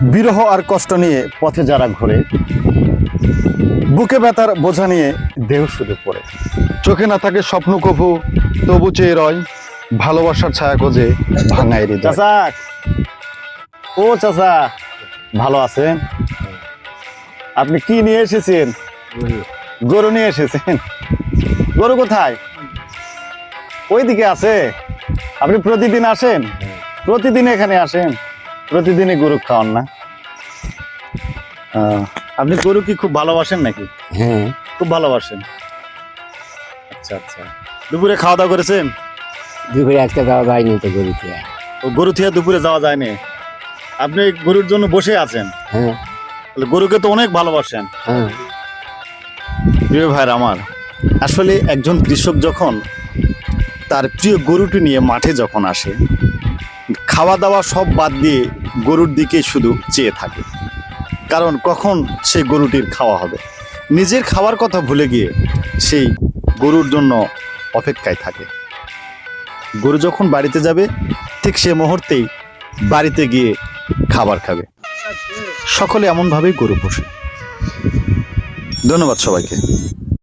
বিরহ আর কষ্ট নিয়ে পথে যারা ঘোরে, বুকে ব্যথার বোঝা নিয়ে দেহ শুধু পড়ে। চোখে না থাকে স্বপ্ন কভু, তবু চেয়ে রয় ভালোবাসার ছায়া খোঁজে ভাঙায় হৃদয়। চাচা! ও চাচা! ভালো আছেন? আপনি কি নিয়ে এসেছেন? গরু নিয়ে এসেছেন? গরু কোথায়? ওইদিকে আছে। আপনি প্রতিদিন আসেন? প্রতিদিন এখানে আসেন? প্রতিদিনই গরু খাওয়ান না? আপনি গরু কি খুব ভালোবাসেন নাকি? হ্যাঁ। খুব ভালোবাসেন? আচ্ছা আচ্ছা। দুপুরে খাওয়া দাওয়া করেছেন? দুপুরে একটা যাওয়া যায়নি তো গরুতে ও গরু থেকে দুপুরে যাওয়া যায়নি? আপনি গরুর জন্য বসে আছেন? হ্যাঁ। তাহলে গরুকে তো অনেক ভালোবাসেন। হ্যাঁ। প্রিয় ভাইয়ের আমার আসলে একজন কৃষক যখন তার প্রিয় গরুটি নিয়ে মাঠে যখন আসে খাওয়া দাওয়া সব বাদ দিয়ে গরুর দিকে শুধু চেয়ে থাকে। কারণ কখন সেই গরুটির খাওয়া হবে? নিজের খাওয়ার কথা ভুলে গিয়ে সেই গরুর জন্য অপেক্ষায় থাকে। গরু যখন বাড়িতে যাবে, ঠিক সে মুহূর্তেই বাড়িতে গিয়ে খাবার খাবে। সকলে এমনভাবেই গরু পোষে। ধন্যবাদ সবাইকে।